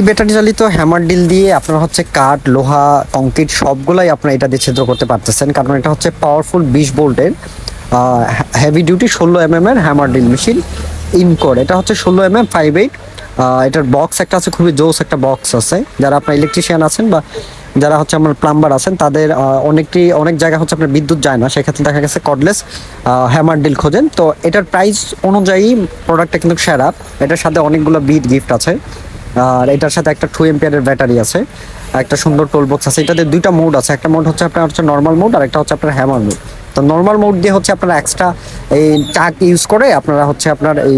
এই ব্যাটারি চালিত hammer deal দিয়ে আপনারা হচ্ছে কাঠ, লোহা কংক্রিট সবগুলাই আপনারা এটা দিয়ে ছিদ্র করতে পারতেছেন। কারণ এটা হচ্ছে পাওয়ারফুল বিশ ভোল্টের হেভি ডিউটি ষোলো এম এম এর হ্যামার ডিল মেশিন ইনকোর এটা হচ্ছে ষোলো এম এম ফাইভ এইট এটার বক্স একটা আছে, খুবই জোস একটা বক্স আছে। যারা আপনার ইলেকট্রিশিয়ান আছেন বা যারা হচ্ছে আমার প্লাম্বার আছেন, তাদের অনেকটি, অনেক জায়গা হচ্ছে আপনার বিদ্যুৎ যায় না। সেক্ষেত্রে দেখা গেছে কর্ডলেস হ্যামার ডিল খোঁজেন। তো এটার প্রাইস অনুযায়ী প্রোডাক্টটা কিন্তু সেরা। এটার সাথে অনেকগুলো বিট গিফট আছে। আর এটার সাথে একটা টু এম্পিয়ারের ব্যাটারি আছে, একটা সুন্দর টোল বক্স আছে। এটাতে দুইটা মোড আছে, একটা মোড হচ্ছে আপনার হচ্ছে নর্মাল মোড আর একটা হচ্ছে আপনার হ্যামার মোড তো নর্মাল মোড দিয়ে হচ্ছে আপনারা এক্সট্রা এই চাক ইউজ করে আপনারা হচ্ছে আপনার এই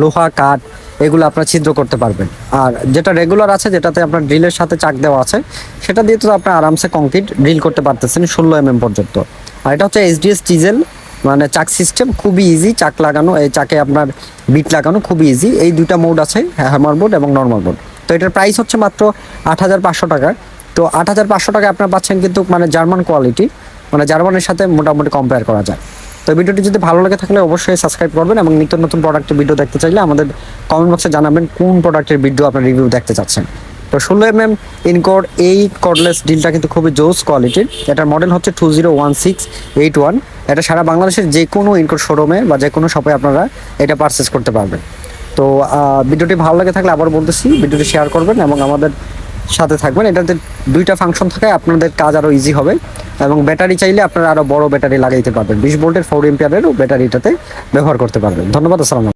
লোহা, কাঠ এগুলো আপনারা ছিদ্র করতে পারবেন। আর যেটা রেগুলার আছে, যেটাতে আপনার ড্রিলের সাথে চাক দেওয়া আছে, সেটা দিয়ে তো আপনার আরামসে কংক্রিট ড্রিল করতে পারতেছেন ষোলো এম এম পর্যন্ত। আর এটা হচ্ছে এইচডিএস চিজেল মানে চাক সিস্টেম খুবই ইজি চাক লাগানো, এই চাকে আপনার বিট লাগানো খুবই ইজি এই দুইটা মোড আছে হ্যামার বোর্ড এবং নর্মাল বোর্ড তো এটার প্রাইস হচ্ছে মাত্র আট হাজার পাঁচশো টাকা। তো আট হাজার পাঁচশো টাকা আপনার পাচ্ছেন কিন্তু মানে জার্মান কোয়ালিটি মানে জার্মানের সাথে মোটামুটি কম্পেয়ার করা যায়। তো ভিডিওটি যদি ভালো লাগে থাকলে অবশ্যই সাবস্ক্রাইব করবেন এবং নিত্য নতুন প্রোডাক্টের ভিডিও দেখতে চাইলে আমাদের কমেন্ট বক্সে জানাবেন কোন প্রোডাক্টের ভিডিও আপনার রিভিউ দেখতে চাচ্ছেন। তো ষোলো এম এম ইনকোর এই কর্ডলেস ডিলটা কিন্তু খুবই জোস কোয়ালিটির এটার মডেল হচ্ছে two zero one six eight one এটা সারা বাংলাদেশের যে কোনো ইনকোর শোরুমে বা যে কোনো শপে আপনারা এটা পারচেস করতে পারবেন। তো ভিডিওটি ভালো লাগে থাকলে আবার বলতেছি, ভিডিওটি শেয়ার করবেন এবং আমাদের সাথে থাকবেন। এটাতে দুইটা ফাংশন থাকায় আপনাদের কাজ আরও ইজি হবে এবং ব্যাটারি চাইলে আপনারা আরও বড় ব্যাটারি লাগাইতে পারবেন। বিশ ভোল্টের ফোর এম্পিয়ারেরও ব্যাটারিটাতে ব্যবহার করতে পারবেন। ধন্যবাদ, আসসালাম